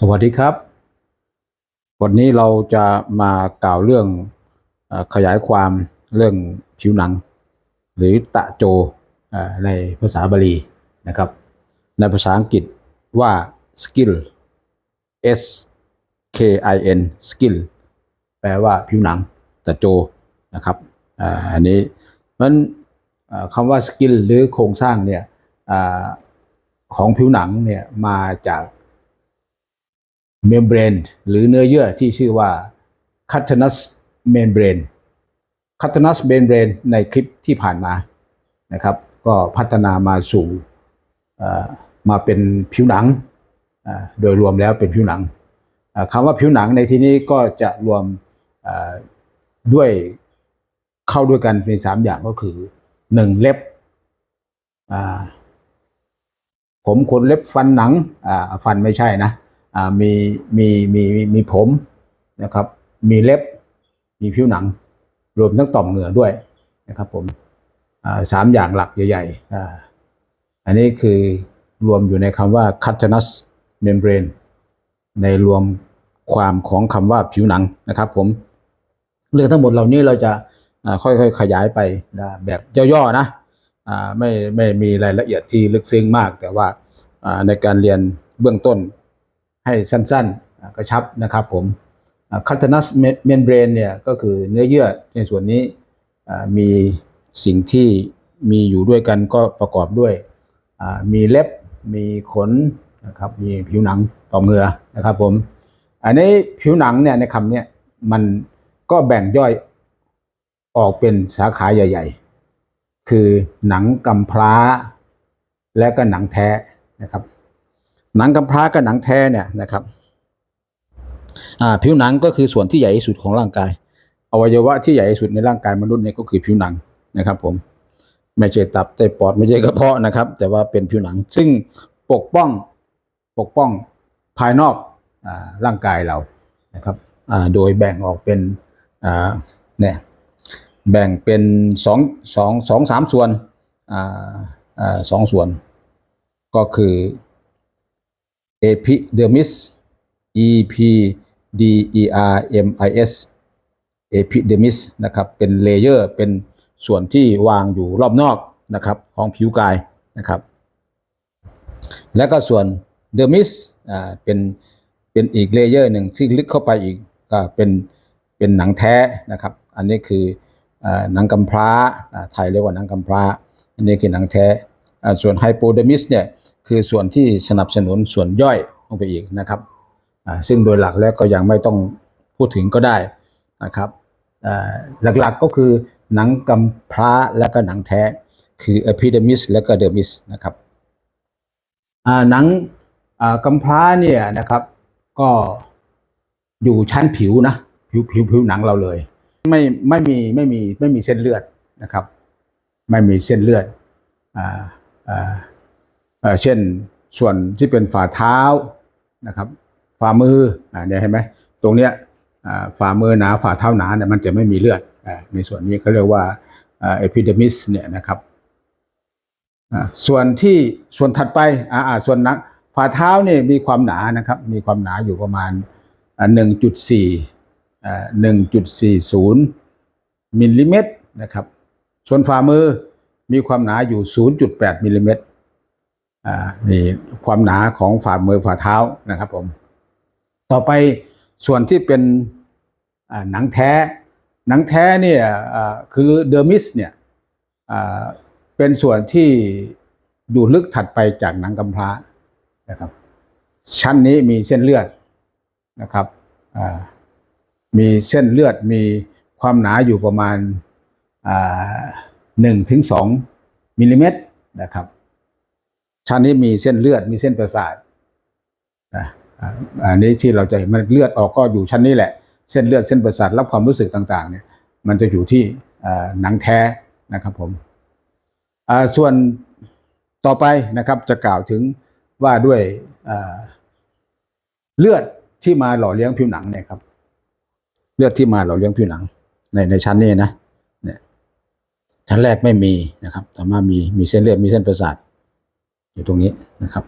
สวัสดีครับ วันนี้เราจะมากล่าวเรื่องขยายความเรื่องผิวหนัง หรือตะโจในภาษาบาลีนะครับ ในภาษาอังกฤษว่า skill S K I N skill แปลว่าผิวหนังตะโจนะครับอันนี้เพราะฉะนั้นคำว่า skill หรือโครงสร้างเนี่ยอของผิวหนังเนี่ยมาจาก เมมเบรนหรือเนื้อเยื่อที่ชื่อว่า cutaneous membrane cutaneous membrane ในคลิปที่ผ่านมานะครับ ก็พัฒนามาสู่มาเป็นผิวหนัง โดยรวมแล้วเป็นผิวหนังคำว่าผิวหนังในที่นี้ก็จะรวมด้วยเข้าด้วยกันเป็นสามอย่างก็คือหนึ่งเล็บผมขนเล็บฟันหนังฟันไม่ใช่นะ มีมีมีมีผมนะครับ มีเล็บ มีผิวหนัง รวมทั้งต่อมเหงื่อด้วยนะครับผมสามอย่างหลักใหญ่ๆอันนี้คือรวมอยู่ในคำว่า cutaneous membrane ในรวมความของคำว่าผิวหนังนะครับผมเรื่องทั้งหมดเหล่านี้เราจะค่อยๆขยายไปแบบย่อๆนะไม่ไม่มีรายละเอียดที่ลึกซึ้งมาก แต่ว่าในการเรียนเบื้องต้น ให้สั้นๆ กระชับนะครับผมคัตนัสเมมเบรนเนี่ยก็คือเนื้อเยื่อในส่วนนี้มีสิ่งที่มีอยู่ด้วยกันก็ประกอบด้วย มีเล็บมีขนนะครับมีผิวหนังต่อมเหงือนะครับผมอันนี้ผิวหนังเนี่ยในคำนี้มันก็แบ่งย่อยออกเป็นสาขาใหญ่ ๆ คือหนังกำพร้าและก็หนังแท้นะครับ หนังกำพร้ากับหนังแท้เนี่ยนะครับอ่าผิวหนังก็คือส่วนที่ใหญ่ที่สุดของร่างกาย อวัยวะที่ใหญ่ที่สุดในร่างกายมนุษย์เนี่ยก็คือผิวหนังนะครับ ผมไม่ใช่ตับไตปอดไม่ใช่กระเพาะนะครับ แต่ว่าเป็นผิวหนัง ซึ่งปกป้องปกป้องภายนอกอร่างกายเรานะครับอ่าโดยแบ่งออกเป็นอ่าเนี่ยแบ่งเป็นสองสองสองสามส่วนอ่าอ่าสองส่วน ก็คือ epidermis e p d e r m i s epidermis นะครับเป็นเลเยอร์เป็นส่วนที่วางอยู่รอบนอกนะครับของผิวกายนะครับ แล้วก็ส่วน dermis อ่าเป็นเป็นอีกเลเยอร์หนึ่งที่ลึกเข้าไปอีกก็เป็นเป็นหนังแท้นะครับ อันนี้คืออ่าหนังกำพร้าอ่าไทยเรียกว่าหนังกำพร้า อันนี้คือหนังแท้อ่าส่วน hypodermis เนี่ย คือส่วนที่สนับสนุนส่วนย่อยลงไปอีกนะครับซึ่งโดยหลักแล้วก็ยังไม่ต้องพูดถึงก็ได้นะครับหลักๆก็คือหนังกำพร้าและก็หนังแท้คือ epidermis และก็ dermis นะครับหนังกำพร้าเนี่ยนะครับก็อยู่ชั้นผิวนะผิวผิวผิวหนังเราเลย ไม่ไม่มีไม่มีไม่มีเส้นเลือดนะครับ ไม่มีเส้นเลือดอ่าอ่า เเช่นส่วนที่เป็นฝ่าเท้านะครับ ฝ่ามืออ่าเนี่ยเห็นไหมตรงเนี้ยฝ่ามือหนาฝ่าเท้าหนาเนี่ยมันจะไม่มีเลือดอในส่วนนี้เขาเรียกว่าเอ่า epidermis เนี่ยนะครับส่วนที่ส่วนถัดไปอ่าอาส่วนนังฝ่าเท้าเนี่ยมีความหนานะครับ มีความหนาอยู่ประมาณหนึ่งจุดสี่หนึ่งจุดสี่ศูนย์มิลลิเมตรนะครับ ส่วนฝ่ามือมีความหนาอยู่ 0.8มิลลิเมตร อ่านี่ความหนาของฝ่ามือฝ่าเท้านะครับผม ต่อไปส่วนที่เป็นหนังแท้ หนังแท้เนี่ยคือเดอร์มิสเนี่ยเป็นส่วนที่อยู่ลึกถัดไปจากหนังกำพร้านะครับ ชั้นนี้มีเส้นเลือดนะครับมีเส้นเลือดมีความหนาอยู่ประมาณหนึ่งถึงสองมิลลิเมตรนะครับ ชั้นนี้มีเส้นเลือดมีเส้นประสาทนะอันนี้ที่เราจะเห็นมันเลือดออกก็อยู่ชั้นนี้แหละ เส้นเลือดเส้นประสาทรับความรู้สึกต่างๆ เนี่ย มันจะอยู่ที่หนังแท้นะครับผมส่วนต่อไปนะครับจะกล่าวถึงว่าด้วยเลือดที่มาหล่อเลี้ยงผิวหนังเนี่ยครับ เลือดที่มาหล่อเลี้ยงผิวหนัง ในในชั้นนี้นะเนี่ยชั้นแรกไม่มีนะครับสามารถมีมีเส้นเลือดมีเส้นประสาท อยู่ตรงนี้นะครับ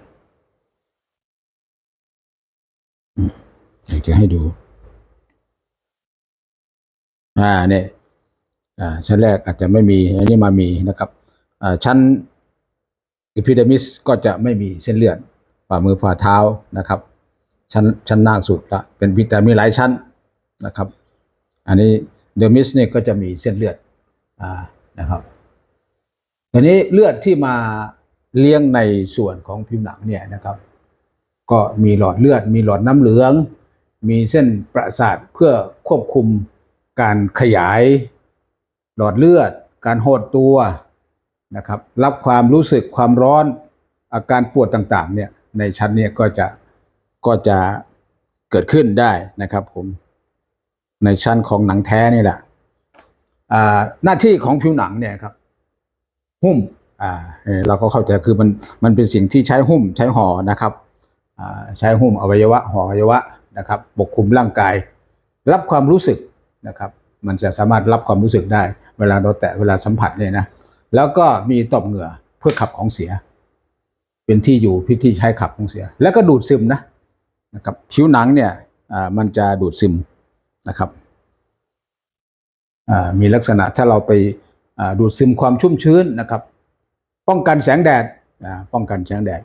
อยากจะให้ดู อ่าเนี่ยอ่าชั้นแรกอาจจะไม่มี อันนี้มามีนะครับ อ่าชั้นอิพิเดมิสก็จะไม่มีเส้นเลือดฝ่ามือฝ่าเท้านะครับ ชั้นชั้นหน้าสุดละเป็นพิแต่มีหลายชั้นนะครับ อันนี้เดมิสเนี่ยก็จะมีเส้นเลือดอ่านะครับทีนี้เลือดที่มา เลี้ยงในส่วนของผิวหนังเนี่ยนะครับ ก็มีหลอดเลือด มีหลอดน้ำเหลือง มีเส้นประสาทเพื่อควบคุมการขยาย หลอดเลือด การหดตัวนะครับ รับความรู้สึกความร้อนอาการปวดต่างๆเนี่ยในชั้นเนี่ยก็จะก็จะเกิดขึ้นได้นะครับผมในชั้นของหนังแท้นี่แหละหน้าที่ของผิวหนังเนี่ยครับ หุ้ม อ่าเราก็เข้าใจคือมันมันเป็นสิ่งที่ใช้หุ้มใช้ห่อนะครับอ่าใช้หุ้มอวัยวะห่ออวัยวะนะครับปกคลุมร่างกาย รับความรู้สึกนะครับ มันจะสามารถรับความรู้สึกได้ เวลาเราแตะเวลาสัมผัสเนี่ยนะแล้วก็มีต่อมเหงื่อเพื่อขับของเสีย เป็นที่อยู่พิธีใช้ขับของเสีย แล้วก็ดูดซึมนะนะครับผิวหนังเนี่ยอ่ามันจะดูดซึมนะครับอ่ามีลักษณะถ้าเราไปอ่าดูดซึมความชุ่มชื้นนะครับ ป้องกันแสงแดดอ่าป้องกันแสงแดด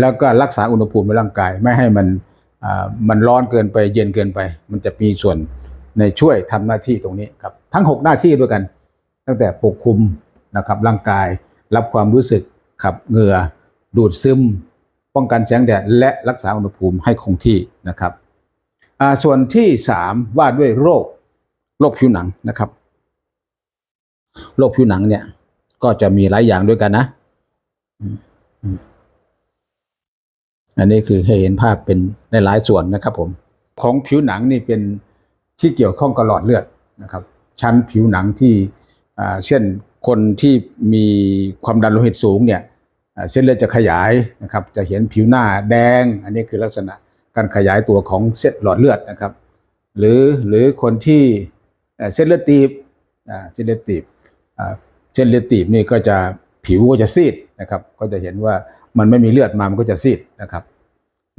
แล้วก็รักษาอุณหภูมิในร่างกาย ไม่ให้มันอ่ามันร้อนเกินไปเย็นเกินไป มันจะมีส่วนในช่วยทำหน้าที่ตรงนี้ครับทั้ง 6 หน้าที่ด้วยกัน ตั้งแต่ปกคลุมนะครับร่างกายรับความรู้สึกขับเหงื่อดูดซึม ป้องกันแสงแดด และรักษาอุณหภูมิให้คงที่นะครับอ่าส่วนที่ 3 ว่าด้วยโรคโรคผิวหนังนะครับโรคผิวหนังเนี่ย ก็จะมีหลายอย่างด้วยกันนะ อันนี้คือให้เห็นภาพเป็นในหลายส่วนนะครับผม ของผิวหนังนี่เป็นที่เกี่ยวข้องกับหลอดเลือดนะครับ ชั้นผิวหนังที่เช่นคนที่มีความดันโลหิตสูงเนี่ยเส้นเลือดจะขยายนะครับ จะเห็นผิวหน้าแดง อันนี้คือลักษณะการขยายตัวของเส้นหลอดเลือดนะครับ หรือหรือคนที่เส้นเลือดตีบเส้นเลือดตีบ เส้นเลือดตีบนี่ก็จะผิวก็จะซีดนะครับ ก็จะเห็นว่ามันไม่มีเลือดมามันก็จะซีดนะครับ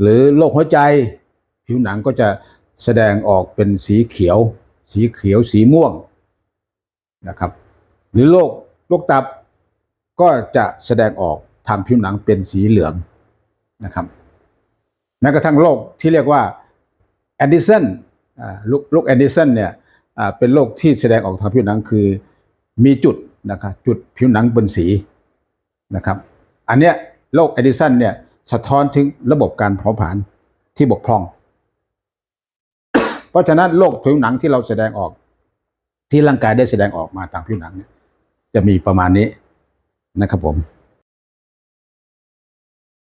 หรือโรคหัวใจผิวหนังก็จะแสดงออกเป็นสีเขียว สีเขียวสีม่วงนะครับ หรือโรคโรคตับก็จะแสดงออกทางผิวหนังเป็นสีเหลืองนะครับแม้กระทั่งโรคที่เรียกว่าแอนดิสันโรคแอนดิสันเนี่ยเป็นโรคที่แสดงออกทางผิวหนังคือมีจุด นะครับจุดผิวหนังเป็นสีนะครับ อันเนี้ยโรคเอดิสันเนี่ยสะท้อนถึงระบบการเผาผลาญที่บกพร่อง เพราะฉะนั้นโรคผิวหนังที่เราแสดงออก ที่ร่างกายได้แสดงออกมาทางผิวหนังเนี่ยจะมีประมาณนี้นะครับผม